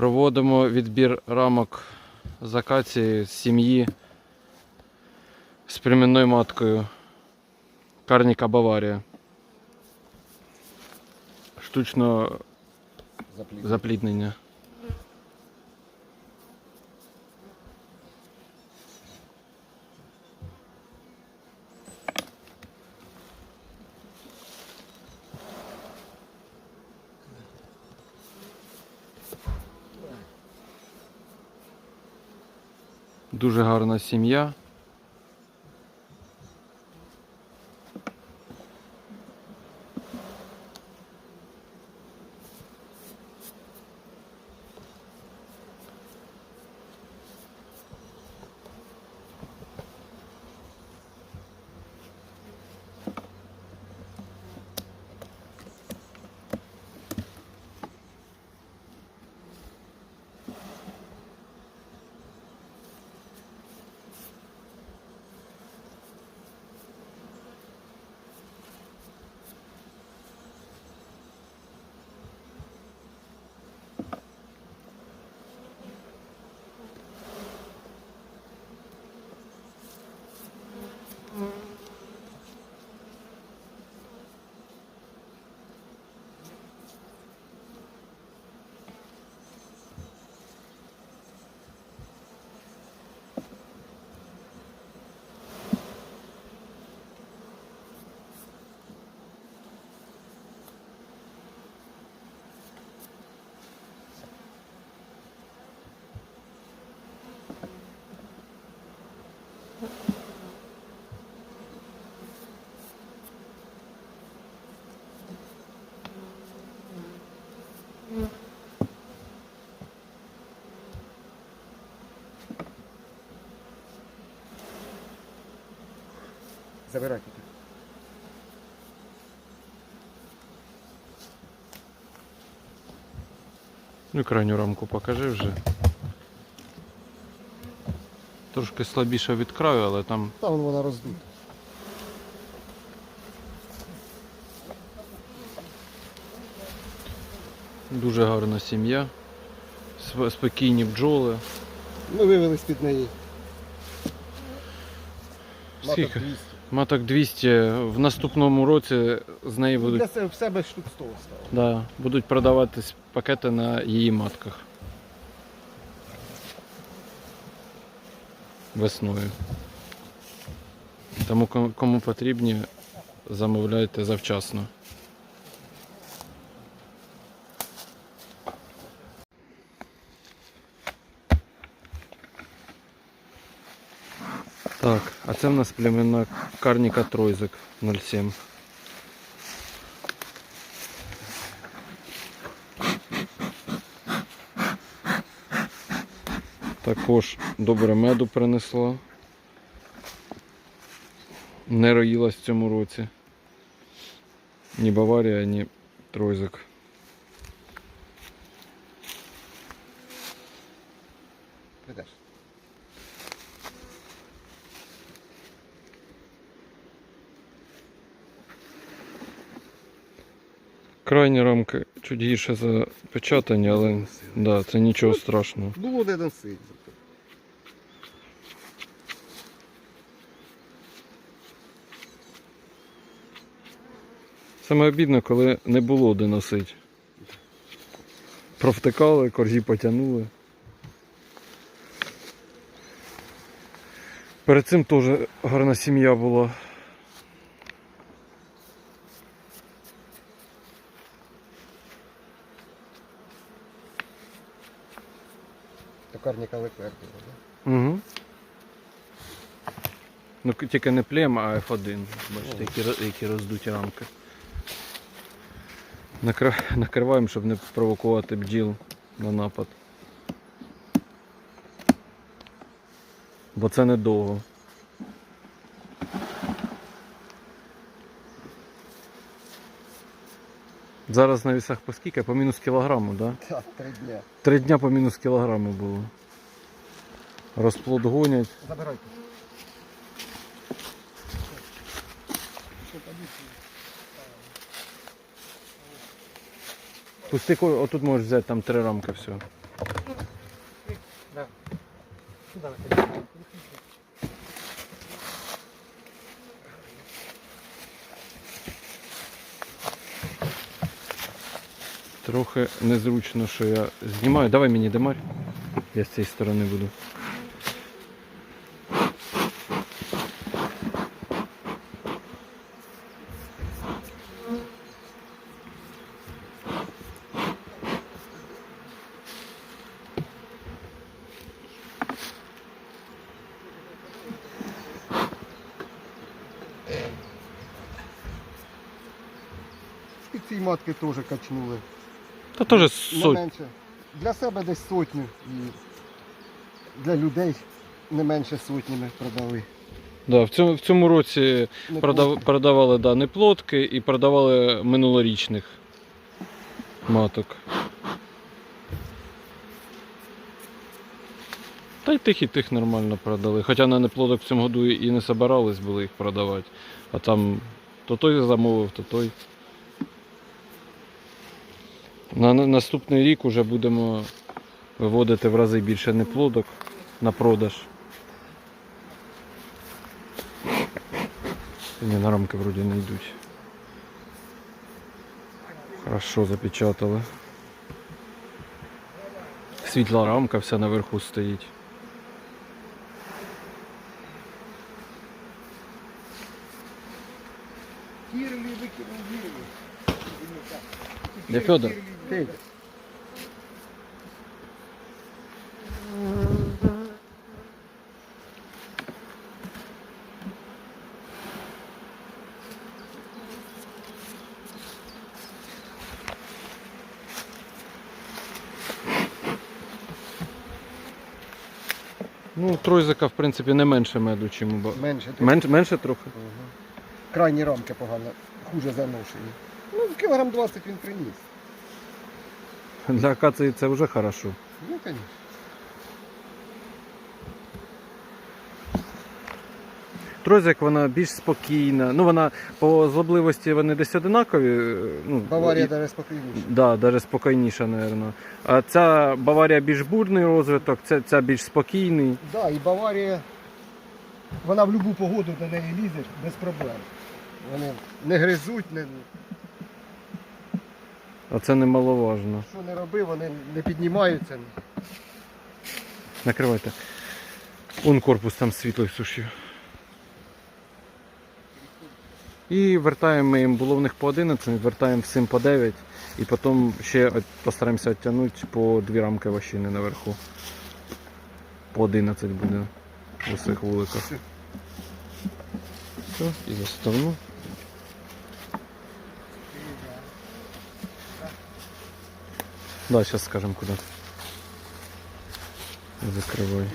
Проводимо відбір рамок з акації з сім'ї з племінною маткою. Карніка Баварія. Штучно Запліднення. Дуже гарна сім'я. Забирайте. Ну, крайню рамку покажи вже. Трошки слабіше від краю, але там Там вона роздута. дуже гарна сім'я. Спокійні бджоли. Ми вивели з-під неї. Маток 200. Маток 200 в наступному році з неї будуть, Для себе штук 100 стало. да, будуть продаватись пакети на її матках. Весною. Тому кому- потрібні, замовляйте завчасно. Так, а це в нас племінна карніка Тройзик 07. Також добре меду принесла. Не роїлась в цьому році. Ні Баварія, ні Тройзик. Крайні рамки чуть гірше запечатані, але да, це нічого страшного. Було де носити. Саме обідно, коли не було де носити. Провтикали, корзі потягнули. Перед цим теж гарна сім'я була. Токарника Леклер. Угу. Ну тільки не плем, а F1. Бачите, які, які роздуті рамки. Накр- Накриваємо, щоб не провокувати бджіл на напад. Бо це недовго. Зараз на вісах по скільки? По мінус кілограму, так? Да? Так, три дня. Три дня по мінус кілограму було. Розплод гонять. Забирайте. Пусти, отут можеш взяти там три рамки все. Ну, да. Сюда, Трохи незручно, що я знімаю. Давай мені демарь. Я з цієї сторони буду. І ці матки теж качнули. Та теж Не менше. Для себе десь сотню і для людей не менше сотні ми продали. Да, в, цьому, в цьому році Не продав, продавали да, неплодки і продавали минулорічних маток. Та й тих і тих нормально продали. Хоча на неплодок в цьому году і не собирались були їх продавати. А там то той замовив, то той. На на- наступний рік вже будемо виводити в рази більше неплодок на продаж. Ні, на рамки вроді не йдуть. Хорошо запечатали. Світла рамка вся наверху стоїть. Де Федор? Федя. Ну, тройзика, в принципі, не менше меду, чим у ба... Менше. трохи. Менше, менше трохи. Крайні рамки погано, хуже заношені. Ну, кілограм 20 він приніс. Для акації це вже хорошо. Ну, звісно. Тройзик вона більш спокійна. Ну, вона по злобливості вони десь одинакові. е, Ну, Баварія і- навіть спокійніше. Да, навіть спокійніша, мабуть. А ця Баварія більш бурний розвиток, ця, ця більш спокійний. Да, і Баварія, вона в будь-яку погоду до неї лізеш без проблем. Вони не гризуть, не, А це немаловажно. що не роби, вони не піднімаються. Накривайте. Вон корпус там світлий сушів. І вертаємо ми їм було в них по 11, вертаємо всім по 9 і потім ще постараємося відтягнути по дві рамки вощини наверху. По 11 буде у цих вуликах. Все, і заставну. Да, сейчас скажем куда. Закрывай.